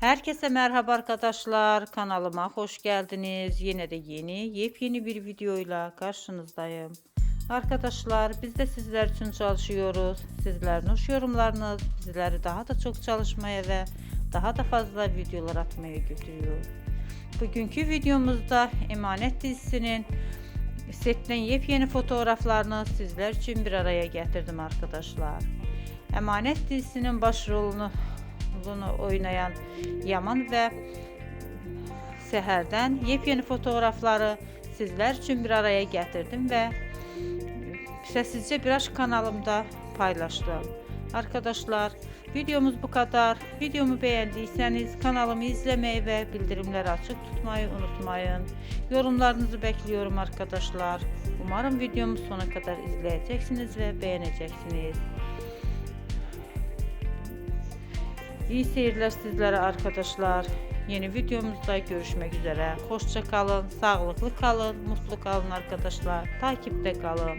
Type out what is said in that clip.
Herkese merhaba arkadaşlar. Kanalıma hoş geldiniz. Yine de yeni, yepyeni bir videoyla karşınızdayım. Arkadaşlar biz de sizler için çalışıyoruz. Sizlerin hoş yorumlarınız bizleri daha da çok çalışmaya ve daha da fazla videolar atmaya götürüyor. Bugünkü videomuzda Emanet dizisinin setten yepyeni fotoğraflarını sizler için bir araya getirdim arkadaşlar. Emanet dizisinin başrolünü bunu oynayan Yaman ve Seher'den yepyeni fotoğrafları sizler için bir araya getirdim ve sessizce biraz kanalımda paylaştım. Arkadaşlar videomuz bu kadar. Videomu beğendiyseniz kanalımı izlemeyi ve bildirimleri açık tutmayı unutmayın. Yorumlarınızı bekliyorum arkadaşlar. Umarım videomu sona kadar izleyeceksiniz ve beğeneceksiniz. İyi seyirler sizlere arkadaşlar. Yeni videomuzda görüşmek üzere. Hoşça kalın, sağlıklı kalın, mutlu kalın arkadaşlar. Takipte kalın.